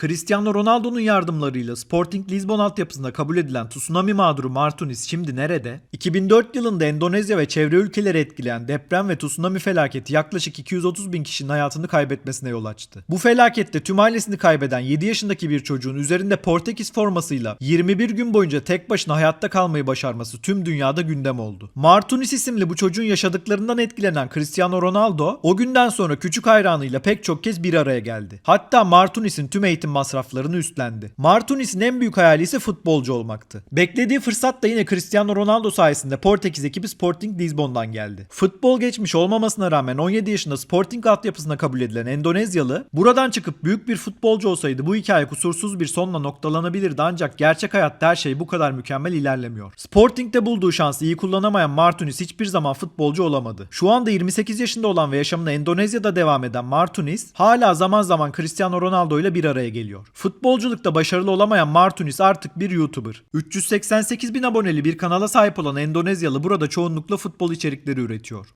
Cristiano Ronaldo'nun yardımlarıyla Sporting Lisbon altyapısında kabul edilen tsunami mağduru Martunis şimdi nerede? 2004 yılında Endonezya ve çevre ülkeleri etkileyen deprem ve tsunami felaketi yaklaşık 230 bin kişinin hayatını kaybetmesine yol açtı. Bu felakette tüm ailesini kaybeden 7 yaşındaki bir çocuğun üzerinde Portekiz formasıyla 21 gün boyunca tek başına hayatta kalmayı başarması tüm dünyada gündem oldu. Martunis isimli bu çocuğun yaşadıklarından etkilenen Cristiano Ronaldo o günden sonra küçük hayranıyla pek çok kez bir araya geldi. Hatta Martunis'in tüm eğitim masraflarını üstlendi. Martunis'in en büyük hayali ise futbolcu olmaktı. Beklediği fırsat da yine Cristiano Ronaldo sayesinde Portekiz ekibi Sporting Lisbon'dan geldi. Futbol geçmiş olmamasına rağmen 17 yaşında Sporting altyapısına kabul edilen Endonezyalı buradan çıkıp büyük bir futbolcu olsaydı bu hikaye kusursuz bir sonla noktalanabilirdi ancak gerçek hayatta her şey bu kadar mükemmel ilerlemiyor. Sporting'de bulduğu şansı iyi kullanamayan Martunis hiçbir zaman futbolcu olamadı. Şu anda 28 yaşında olan ve yaşamına Endonezya'da devam eden Martunis hala zaman zaman Cristiano Ronaldo ile bir araya geliyor. Futbolculukta başarılı olamayan Martunis artık bir YouTuber. 388 bin aboneli bir kanala sahip olan Endonezyalı burada çoğunlukla futbol içerikleri üretiyor.